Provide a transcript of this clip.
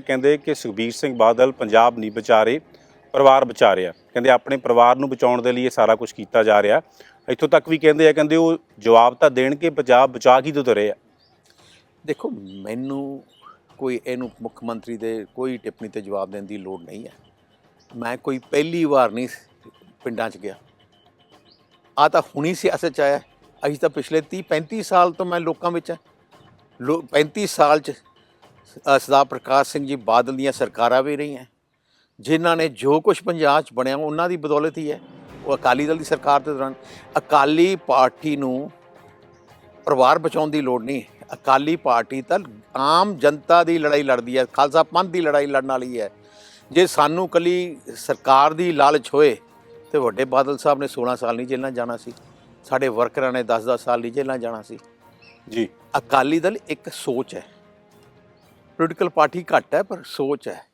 ਕਹਿੰਦੇ ਕਿ ਸੁਖਬੀਰ ਸਿੰਘ ਬਾਦਲ ਪੰਜਾਬ ਨਹੀਂ ਬਚਾ ਰਹੇ, ਪਰਿਵਾਰ ਬਚਾ ਰਿਹਾ ਕਹਿੰਦੇ ਆਪਣੇ ਪਰਿਵਾਰ ਨੂੰ ਬਚਾਉਣ ਦੇ ਲਈ ਇਹ ਸਾਰਾ ਕੁਝ ਕੀਤਾ ਜਾ ਰਿਹਾ ਇੱਥੋਂ ਤੱਕ ਵੀ ਕਹਿੰਦੇ ਆ, ਕਹਿੰਦੇ ਉਹ ਜਵਾਬ ਤਾਂ ਦੇਣ ਕਿ ਪੰਜਾਬ ਬਚਾ ਕੀ ਤੋਂ ਰਹੇ ਆ? ਦੇਖੋ, ਮੈਨੂੰ ਕੋਈ ਇਹਨੂੰ ਮੁੱਖ ਮੰਤਰੀ ਦੇ ਕੋਈ ਟਿੱਪਣੀ ਤੇ ਜਵਾਬ ਦੇਣ ਦੀ ਲੋੜ ਨਹੀਂ ਹੈ। ਮੈਂ ਕੋਈ ਪਹਿਲੀ ਵਾਰ ਨਹੀਂ ਪਿੰਡਾਂ 'ਚ ਗਿਆ। ਆ ਤਾਂ ਹੁਣੀ ਸਿਆਸਤ 'ਚ ਆਇਆ। ਅਸੀਂ ਤਾਂ ਪਿਛਲੇ 30 35 ਸਾਲ ਤੋਂ ਮੈਂ ਲੋਕਾਂ ਵਿੱਚ ਹਾਂ। ਲੋ 35 ਸਾਲ 'ਚ ਸਰਦਾਰ ਪ੍ਰਕਾਸ਼ ਸਿੰਘ ਜੀ ਬਾਦਲ ਦੀਆਂ ਸਰਕਾਰਾਂ ਵੀ ਰਹੀਆਂ। ਜਿਨ੍ਹਾਂ ਨੇ ਜੋ ਕੁਝ ਪੰਜਾਬ 'ਚ ਬਣਿਆ ਉਹਨਾਂ ਦੀ ਬਦੌਲਤ ਹੀ ਹੈ। ਉਹ ਅਕਾਲੀ ਦਲ ਦੀ ਸਰਕਾਰ ਦੇ ਦੌਰਾਨ। ਅਕਾਲੀ ਪਾਰਟੀ ਨੂੰ ਪਰਿਵਾਰ ਬਚਾਉਣ ਦੀ ਲੋੜ ਨਹੀਂ। ਅਕਾਲੀ ਪਾਰਟੀ ਤਾਂ ਆਮ ਜਨਤਾ ਦੀ ਲੜਾਈ ਲੜਦੀ ਹੈ। ਖਾਲਸਾ ਪੰਥ ਦੀ ਲੜਾਈ ਲੜਨ ਵਾਲੀ ਹੈ। ਜੇ ਸਾਨੂੰ ਕੱਲੀ ਸਰਕਾਰ ਦੀ ਲਾਲਚ ਹੋਏ ਤੇ ਵੱਡੇ ਬਾਦਲ ਸਾਹਿਬ ਨੇ 16 ਸਾਲ ਨਹੀਂ ਜੇਲ੍ਹਾਂ ਜਾਣਾ ਸੀ। ਸਾਡੇ ਵਰਕਰਾਂ ਨੇ 10-10 ਸਾਲ ਨਹੀਂ ਜੇਲ੍ਹਾਂ ਜਾਣਾ ਸੀ। ਜੀ। ਅਕਾਲੀ ਦਲ ਇੱਕ ਸੋਚ ਹੈ। ਪੋਲੀਟੀਕਲ ਪਾਰਟੀ ਘੱਟ ਹੈ ਪਰ ਸੋਚ ਹੈ।